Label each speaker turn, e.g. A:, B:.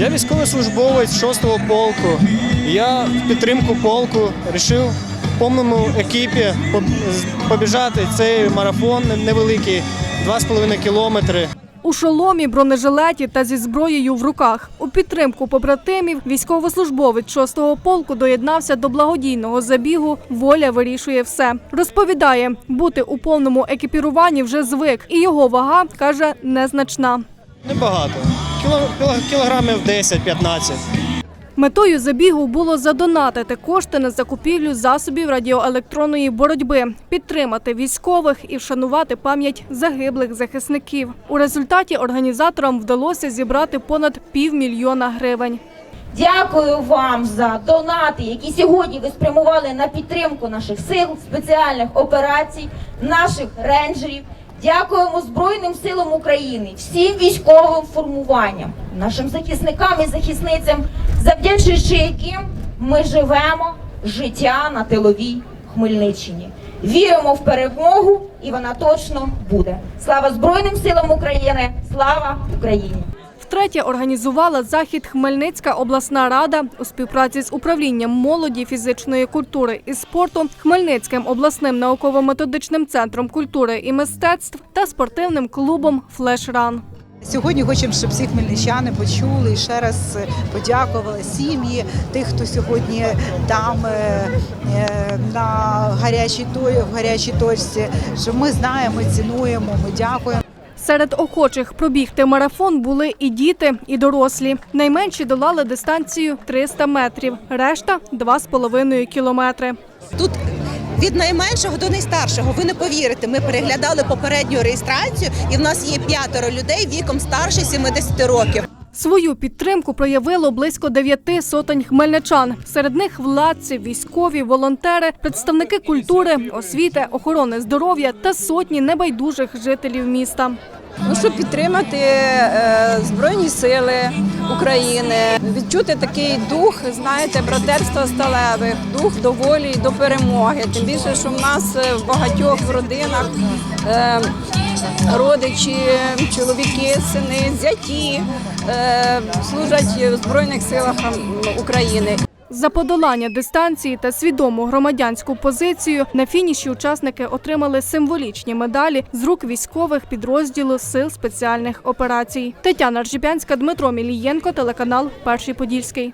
A: Я військовослужбовець 6-го полку. Я в підтримку полку вирішив в повному екіпі побіжати цей марафон невеликий 2,5 кілометри.
B: У шоломі, бронежилеті та зі зброєю в руках. У підтримку побратимів військовослужбовець 6-го полку доєднався до благодійного забігу Воля вирішує все. Розповідає, бути у повному екіпіруванні вже звик, і його вага каже незначна.
A: Небагато. Кіло, кіло- кілограмів 10-15.
B: Метою забігу було задонатити кошти на закупівлю засобів радіоелектронної боротьби, підтримати військових і вшанувати пам'ять загиблих захисників. У результаті організаторам вдалося зібрати понад півмільйона гривень.
C: Дякую вам за донати, які сьогодні ви спрямували на підтримку наших сил, спеціальних операцій, наших рейнджерів. Дякуємо Збройним силам України, всім військовим формуванням, нашим захисникам і захисницям, завдячуючи яким ми живемо життя на тиловій Хмельниччині. Віримо в перемогу, і вона точно буде. Слава Збройним силам України! Слава Україні!
B: Втретє організувала захід Хмельницька обласна рада у співпраці з управлінням молоді, фізичної культури і спорту, Хмельницьким обласним науково-методичним центром культури і мистецтв та спортивним клубом Флешран.
D: Сьогодні хочемо, щоб всі хмельничани почули і ще раз подякували сім'ї тих, хто сьогодні там е, е, на гарячій в гарячій точці. Що ми знаємо, цінуємо, ми дякуємо.
B: Серед охочих пробігти марафон були і діти, і дорослі. Найменші долали дистанцію 300 метрів, решта 2,5 кілометри.
E: Тут від найменшого до найстаршого. Ви не повірите. Ми переглядали попередню реєстрацію, і в нас є п'ятеро людей віком старше 70 років.
B: Свою підтримку проявило близько дев'яти сотень хмельничан. Серед них владці, військові, волонтери, представники культури, освіти, охорони здоров'я та сотні небайдужих жителів міста.
F: Ну, щоб підтримати е, Збройні Сили України, відчути такий дух, знаєте, братерства сталевих, дух до волі і до перемоги. Тим більше, що в нас е, в багатьох родинах е, родичі, чоловіки, сини, зяті служать в Збройних силах України.
B: За подолання дистанції та свідому громадянську позицію на фініші учасники отримали символічні медалі з рук військових підрозділу сил спеціальних операцій. Тетяна Ржіпянська, Дмитро Мілієнко, телеканал Перший Подільський.